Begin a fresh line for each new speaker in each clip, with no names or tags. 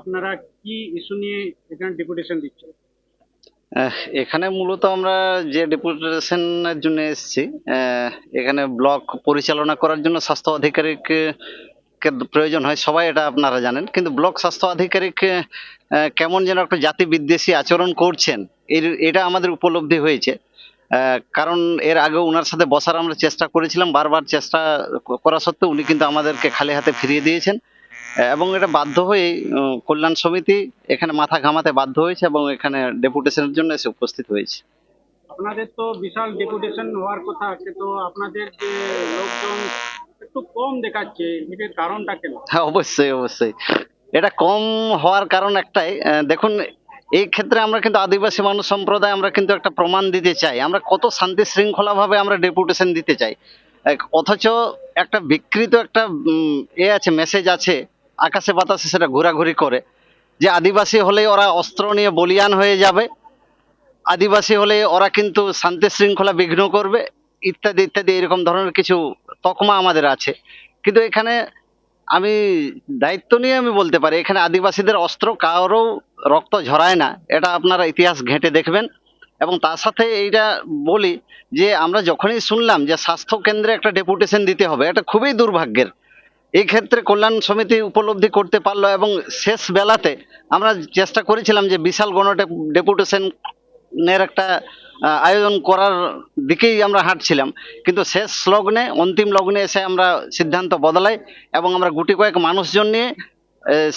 আপনারা কি ইস্যু নিয়ে এখানে ডেপুটেশন দিচ্ছেন?
এখানে মূলত আমরা যে ডেপুটেশনের জন্য এসেছি এখানে ব্লক পরিচালনা করার জন্য স্বাস্থ্য আধিকারিক প্রয়োজন হয়, সবাই এটা আপনারা জানেন। কিন্তু ব্লক স্বাস্থ্য আধিকারিক কেমন যেন একটা জাতি বিদ্বেষী আচরণ করছেন, এর, এটা আমাদের উপলব্ধি হয়েছে। কারণ এর আগে ওনার সাথে বসার আমরা চেষ্টা করেছিলাম, বারবার চেষ্টা করা সত্ত্বেও উনি কিন্তু আমাদেরকে খালি হাতে ফিরিয়ে দিয়েছেন। এবং এটা বাধ্য হয়ে কল্যাণ সমিতি এখানে মাথা ঘামাতে বাধ্য হয়েছে এবং এখানে ডেপুটেশনের জন্য এসে উপস্থিত হয়েছে।
আপনাদের তো বিশাল ডেপুটেশন হওয়ার কথা কিন্তু আপনাদের যে লোকজন একটু কম দেখাচ্ছে এটার কারণটা কেন?
হ্যাঁ অবশ্যই অবশ্যই। এটা কম হওয়ার কারণ একটাই। দেখুন, এই ক্ষেত্রে আমরা কিন্তু আদিবাসী মানুষ সম্প্রদায় আমরা কিন্তু একটা প্রমাণ দিতে চাই। আমরা কত শান্তি শৃঙ্খলা ভাবে আমরা ডেপুটেশন দিতে চাই। অথচ একটা বিকৃত একটা এ আছে মেসেজ আছে, আকাশে বাতাসে সেটা ঘোরাঘুরি করে। যে আদিবাসী হলেই ওরা অস্ত্র নিয়ে বলিয়ান হয়ে যাবে। আদিবাসী হলে ওরা কিন্তু শান্তি শৃঙ্খলা বিঘ্ন করবে, ইত্যাদি ইত্যাদি, এরকম ধরনের কিছু তকমা আমাদের আছে। কিন্তু এখানে আমি দায়িত্ব নিয়ে আমি বলতে পারি, এখানে আদিবাসীদের অস্ত্র কারও রক্ত ঝরায় না, এটা আপনারা ইতিহাস ঘেঁটে দেখবেন। এবং তার সাথে এইটা বলি যে আমরা যখনই শুনলাম যে স্বাস্থ্য কেন্দ্রে একটা ডেপুটেশন দিতে হবে, এটা খুবই দুর্ভাগ্যের। এই ক্ষেত্রে কল্যাণ সমিতি উপলব্ধি করতে পারল এবং শেষ বেলাতে আমরা চেষ্টা করেছিলাম যে বিশাল গণ ডেপুটেশনের একটা আয়োজন করার দিকেই আমরা হাঁটছিলাম। কিন্তু শেষ লগ্নে, অন্তিম লগ্নে এসে আমরা সিদ্ধান্ত বদলাই এবং আমরা গুটি কয়েক মানুষজন নিয়ে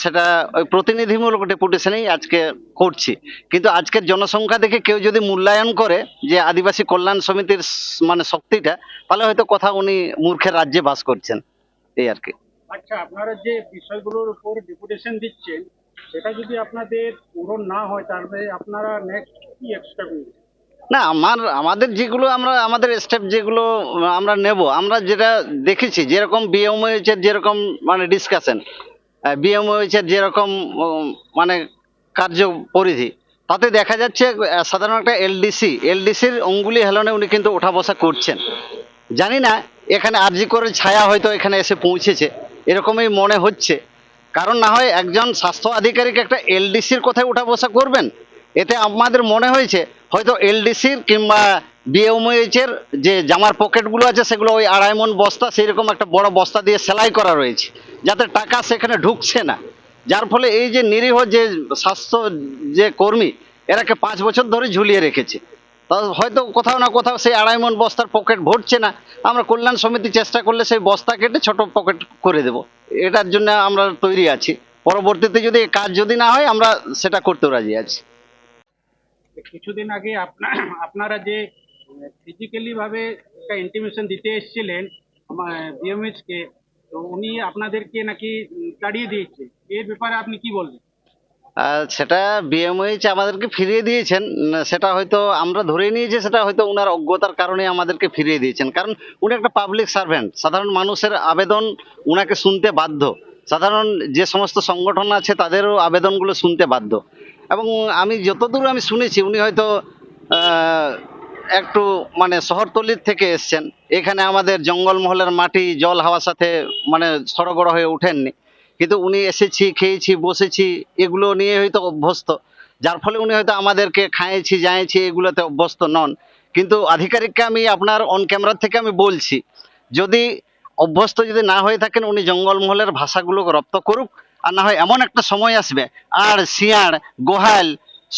সেটা ওই প্রতিনিধিমূলক ডেপুটেশনেই আজকে করছি। কিন্তু আজকের জনসংখ্যা দেখে কেউ যদি মূল্যায়ন করে যে আদিবাসী কল্যাণ সমিতির মানে শক্তিটা, তাহলে হয়তো কথা উনি মূর্খের রাজ্যে বাস করছেন। এই আর কি।
আচ্ছা আপনারা যে বিষয়গুলোর উপর ডেপুটেশন দিচ্ছেন, সেটা যদি আপনাদের পূরণ না হয়, তাহলে আপনারা নেক্সট
না, আমার, আমাদের যেগুলো আমরা, আমাদের স্টেপ যেগুলো আমরা নেব, আমরা যেটা দেখেছি, যেরকম বিএমওএইচ এর যেরকম মানে ডিসকাশন বিএমওএইচ এর যেরকম মানে কার্য পরিধি তাতে দেখা যাচ্ছে সাধারণ একটা এলডিসি এলডিসির অঙ্গুলি হেলনে উনি কিন্তু ওঠা বসা করছেন। জানি না, এখানে আরজি করে ছায়া হয়তো এখানে এসে পৌঁছেছে, এরকমই মনে হচ্ছে। কারণ না হয় একজন স্বাস্থ্য আধিকারিক একটা এলডিসির কথায় উঠা বসা করবেন? এতে আমাদের মনে হয়েছে, হয়তো এলডিসির কিংবা বিএমএইচ এর যে জামার পকেটগুলো আছে, সেগুলো ওই আড়াই মন বস্তা সেই রকম একটা বড় বস্তা দিয়ে সেলাই করা রয়েছে। যাতে টাকা সেখানে ঢুকছে না। যার ফলে এই যে নিরীহ যে স্বাস্থ্য যে কর্মী এরাকে পাঁচ বছর ধরে ঝুলিয়ে রেখেছে। তা হয়তো কোথাও না কোথাও সেই আড়াই মন বস্তার পকেট ভরছে না। আমরা কল্যাণ সমিতি চেষ্টা করলে সেই বস্তা কেটে ছোট পকেট করে দেব। এটার জন্য আমরা তৈরি আছি। পরবর্তীতে যদি কাজ যদি না হয়, আমরা সেটা করতেও রাজি আছি।
কিছুদিন আগে আপনা- আপনারা যে ফিজিক্যালি ভাবে একটা ইন্টিমেশন দিতে এসেছিলেন বিএমএইচ কে তো উনি আপনাদেরকে নাকি তাড়িয়ে দিয়েছে। এর ব্যাপারে আপনি কি বলবেন?
সেটা বিএমওইচ আমাদেরকে ফিরিয়ে দিয়েছেন। সেটা হয়তো আমরা ধরে নিয়েছি সেটা হয়তো ওনার অজ্ঞতার কারণে আমাদেরকে ফিরিয়ে দিয়েছেন। কারণ উনি একটা পাবলিক সার্ভেন্ট সাধারণ মানুষের আবেদন উনাকে শুনতে বাধ্য। সাধারণ যে সমস্ত সংগঠন আছে, তাদেরও আবেদনগুলো শুনতে বাধ্য। এবং আমি যতদূর আমি শুনেছি, উনি হয়তো একটু মানে শহরতলির থেকে এসছেন। এখানে আমাদের জঙ্গলমহলের মাটি, জল, হাওয়ার সাথে মানে সড়গড় হয়ে ওঠেননি। কিন্তু উনি এসেছি, খেয়েছি, বসেছি, এগুলো নিয়ে হয়তো অভ্যস্ত। যার ফলে উনি হয়তো আমাদেরকে খাইয়েছি যাইছি এগুলোতে অভ্যস্ত নন। কিন্তু আধিকারিককে আমি আপনার অন ক্যামেরা থেকে আমি বলছি, যদি অভ্যস্ত যদি না হয়ে থাকেন, উনি জঙ্গলমহলের ভাষাগুলোকে রপ্ত করুক আর না হয় এমন একটা সময় আসবে, আর শিয়াড় গোহাল,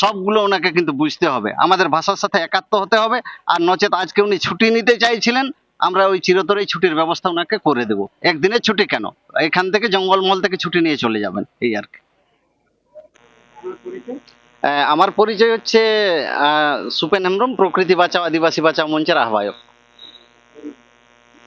সবগুলো ওনাকে কিন্তু বুঝতে হবে। আমাদের ভাষার সাথে একাত্ম হতে হবে, আর নচেত আজকে উনি ছুটি নিতে চাইছিলেন, আমরা ওই চিরতরেই ছুটির ব্যবস্থা ওনাকে করে দেব। একদিনের ছুটি কেন? এখান থেকে জঙ্গলমহল থেকে ছুটি নিয়ে চলে যাবেন, এই আর কি। আমার পরিচয় হচ্ছে সুপেন হেমব্রম, প্রকৃতি বাঁচাও, আদিবাসী বাঁচাও মঞ্চের আহ্বায়ক।